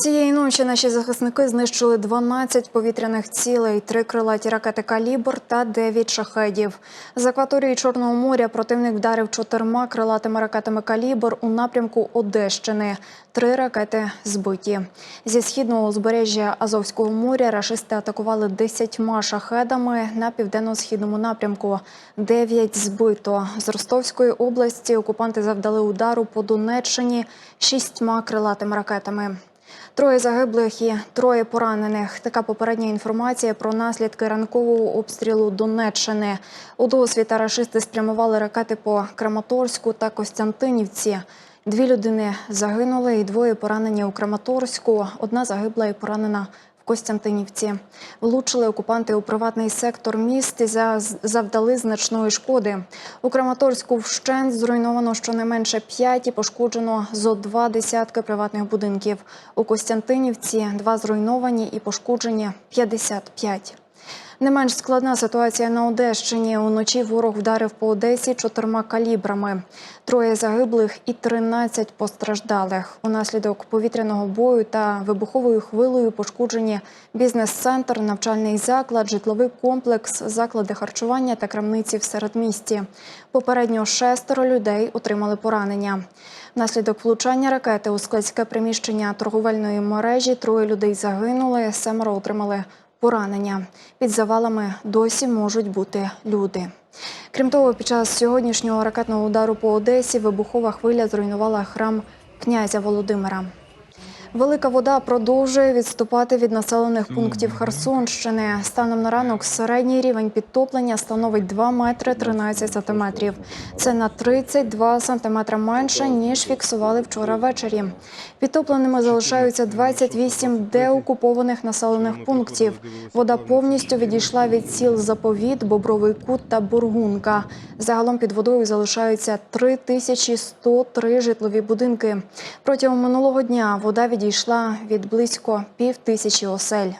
Цієї ночі наші захисники знищили 12 повітряних цілей, три крилаті ракети «Калібр» та 9 шахедів. З акваторії Чорного моря противник вдарив чотирма крилатими ракетами «Калібр» у напрямку Одещини. Три ракети збиті. Зі східного узбережжя Азовського моря рашисти атакували 10 шахедами на південно-східному напрямку. Дев'ять збито. З Ростовської області окупанти завдали удару по Донеччині шістьма крилатими ракетами. Троє загиблих і троє поранених. Така попередня інформація про наслідки ранкового обстрілу Донеччини. У досвіта рашисти спрямували ракети по Краматорську та Костянтинівці. Дві людини загинули і двоє поранені у Краматорську. Одна загибла і поранена Костянтинівці. Влучили окупанти у приватний сектор міст і за- завдали значної шкоди. У Краматорську вщент зруйновано щонайменше п'ять і пошкоджено зо два десятки приватних будинків. У Костянтинівці два зруйновані і пошкоджені 55. Не менш складна ситуація на Одещині. Уночі ворог вдарив по Одесі чотирма калібрами. Троє загиблих і 13 постраждалих. Унаслідок повітряного бою та вибуховою хвилею пошкоджені бізнес-центр, навчальний заклад, житловий комплекс, заклади харчування та крамниці в середмісті. Попередньо шестеро людей отримали поранення. Внаслідок влучання ракети у складське приміщення торговельної мережі троє людей загинули, семеро отримали поранення. Під завалами досі можуть бути люди. Крім того, під час сьогоднішнього ракетного удару по Одесі вибухова хвиля зруйнувала храм князя Володимира. Велика вода продовжує відступати від населених пунктів Херсонщини. Станом на ранок середній рівень підтоплення становить 2 метри 13 сантиметрів. Це на 32 сантиметри менше, ніж фіксували вчора ввечері. Підтопленими залишаються 28 деокупованих населених пунктів. Вода повністю відійшла від сіл Заповіт, Бобровий Кут та Бургунка. Загалом під водою залишаються 3103 житлові будинки. Протягом минулого дня вода відійшла від близько пів тисячі осель.